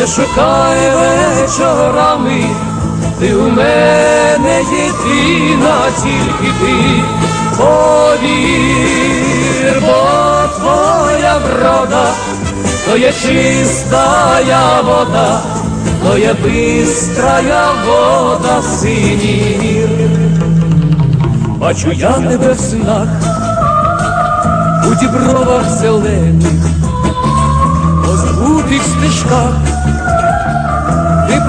не шукай вечорами, ти у мене єдина, тільки ти повір, бо твоя врода, то є чистая вода, то є бистрая вода синій. Бачу я тебе в снах, у дібровах зелених, по забутих стежках,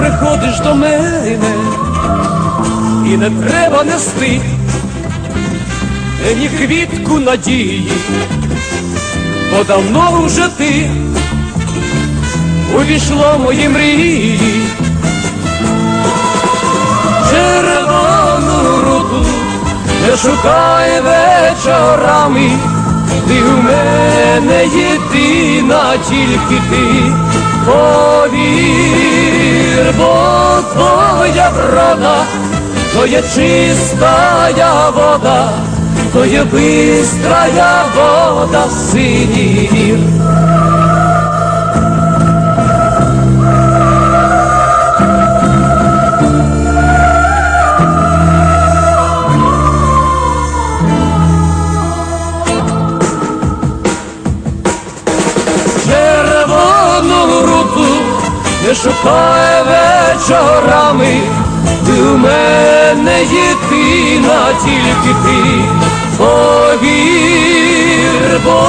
приходиш до мене, і не треба нести мені квітку надії, бо давно вже ти увійшло в мої мрії. Червону руку не шукай вечорами, ти у мене єдина, тільки ти повір, бо твоя врода, то є чистая вода, то є бистрая вода синій мір. Не шукай вечорами, ти у мене єдина, тільки ти. Повір, бо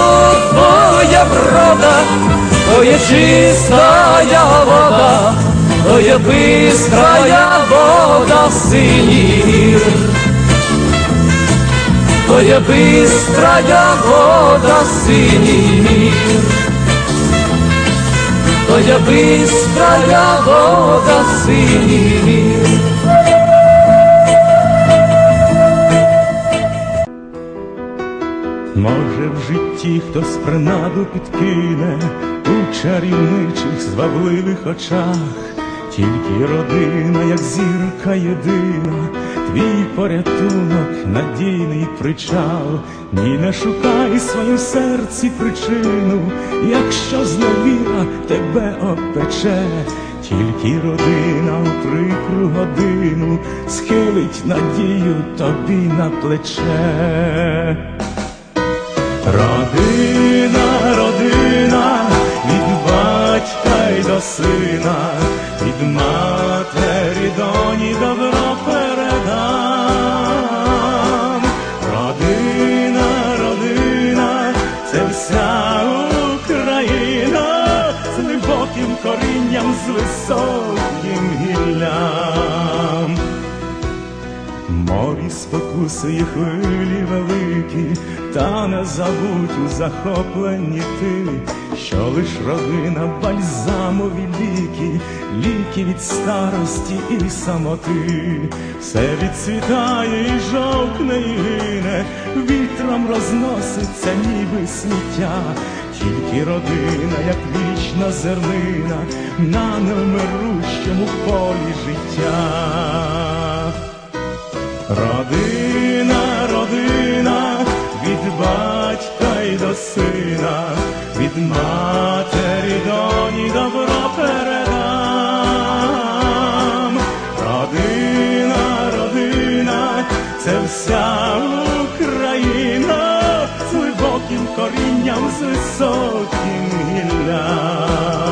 твоя врода, то є чистая вода, то є бистрая вода синій гір. То є бистрая вода синій мір, є вода синій. Може в житті хтось принаду підкине у чарівничих звабливих очах, тільки родина, як зірка єдина, твій порятунок, надійний причал, ні не шукай своїм серці причину, якщо зневіра тебе опече, тільки родина у прикру годину схилить надію тобі на плече. Родина, родина, від батька й до сина, з глибоким корінням, з високим гіллям. Морі спокусує хвилі великі, та не забудь у захопленні ти, що лиш родина бальзамові ліки, ліки від старості і самоти, все відцвітає і жовкне і гине, вітром розноситься, ніби сміття, тільки родина, як вічна зернина, на невмирущому полі життя. Матері доні добро передам. Родина, родина, це вся Україна з глибоким корінням, з високим гіллям.